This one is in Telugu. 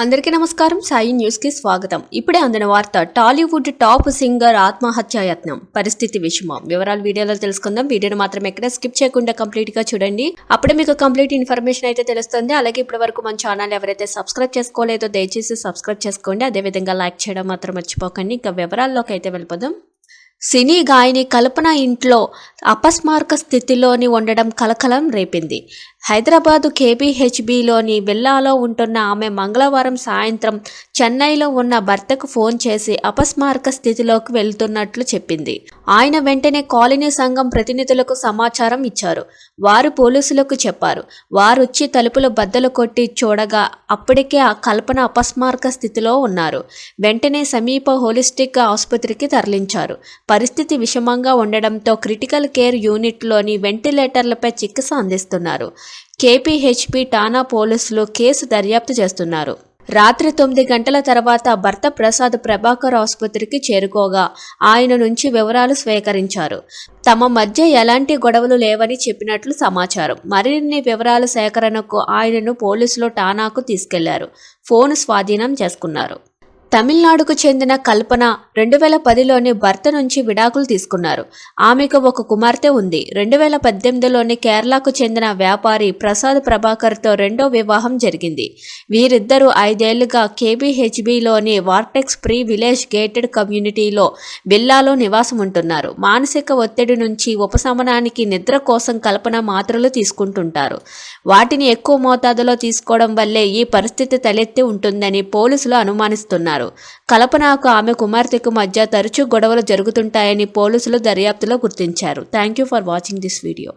అందరికీ నమస్కారం. సాయి న్యూస్కి స్వాగతం. ఇప్పుడే అందిన వార్త టాలీవుడ్ టాప్ సింగర్ ఆత్మహత్యాయత్నం. పరిస్థితి విషమం. వివరాలు వీడియోలో తెలుసుకుందాం. వీడియోను మాత్రం ఎక్కడ స్కిప్ చేయకుండా కంప్లీట్గా చూడండి. అప్పుడే మీకు కంప్లీట్ ఇన్ఫర్మేషన్ అయితే తెలుస్తుంది. అలాగే ఇప్పటి వరకు మన ఛానల్ ఎవరైతే సబ్స్క్రైబ్ చేసుకోలేదో దయచేసి సబ్స్క్రైబ్ చేసుకోండి. అదేవిధంగా లైక్ చేయడం మాత్రం మర్చిపోకండి. ఇంకా వివరాల్లోకి అయితే వెళ్ళిపోదాం. సినీ గాయని కల్పన ఇంట్లో అపస్మారక స్థితిలోని ఉండడం కలకలం రేపింది. హైదరాబాదు కేబీహెచ్బిలోని విల్లాలో ఉంటున్న ఆమె మంగళవారం సాయంత్రం చెన్నైలో ఉన్న భర్తకు ఫోన్ చేసి అపస్మారక స్థితిలోకి వెళ్తున్నట్లు చెప్పింది. ఆయన వెంటనే కాలనీ సంఘం ప్రతినిధులకు సమాచారం ఇచ్చారు. వారు పోలీసులకు చెప్పారు. వారొచ్చి తలుపులు బద్దలు కొట్టి చూడగా అప్పటికే ఆ కల్పన అపస్మారక స్థితిలో ఉన్నారు. వెంటనే సమీప హోలిస్టిక్ ఆసుపత్రికి తరలించారు. పరిస్థితి విషమంగా ఉండడంతో క్రిటికల్ కేర్ యూనిట్లోని వెంటిలేటర్లపై చికిత్స అందిస్తున్నారు. కేపీహెచ్పి టానా పోలీసులు కేసు దర్యాప్తు చేస్తున్నారు. రాత్రి తొమ్మిది గంటల తర్వాత భర్త ప్రసాద్ ప్రభాకర్ ఆసుపత్రికి చేరుకోగా ఆయన నుంచి వివరాలు స్వీకరించారు. తమ మధ్య ఎలాంటి గొడవలు లేవని చెప్పినట్లు సమాచారం. మరిన్ని వివరాల సేకరణకు ఆయనను పోలీసులు టానాకు తీసుకెళ్ళారు. ఫోన్ స్వాధీనం చేసుకున్నారు. తమిళనాడుకు చెందిన కల్పన రెండు వేల పదిలోనే భర్త నుంచి విడాకులు తీసుకున్నారు. ఆమెకు ఒక కుమార్తె ఉంది. రెండు వేల పద్దెనిమిదిలోని కేరళకు చెందిన వ్యాపారి ప్రసాద్ ప్రభాకర్తో రెండో వివాహం జరిగింది. వీరిద్దరూ ఐదేళ్ళుగా కేబీహెచ్బిలోని వార్టెక్స్ ప్రీ విలేజ్ గేటెడ్ కమ్యూనిటీలో విల్లాలో నివాసం ఉంటున్నారు మానసిక ఒత్తిడి నుంచి ఉపశమనానికి నిద్ర కోసం కల్పన మాత్రలు తీసుకుంటుంటారు. వాటిని ఎక్కువ మోతాదులో తీసుకోవడం వల్లే ఈ పరిస్థితి తలెత్తి ఉంటుందని పోలీసులు అనుమానిస్తున్నారు. కల్పనకు ఆమె కుమార్తెకు మధ్య తరచూ గొడవలు జరుగుతుంటాయని పోలీసులు దర్యాప్తులో గుర్తించారు. Thank you for watching this video.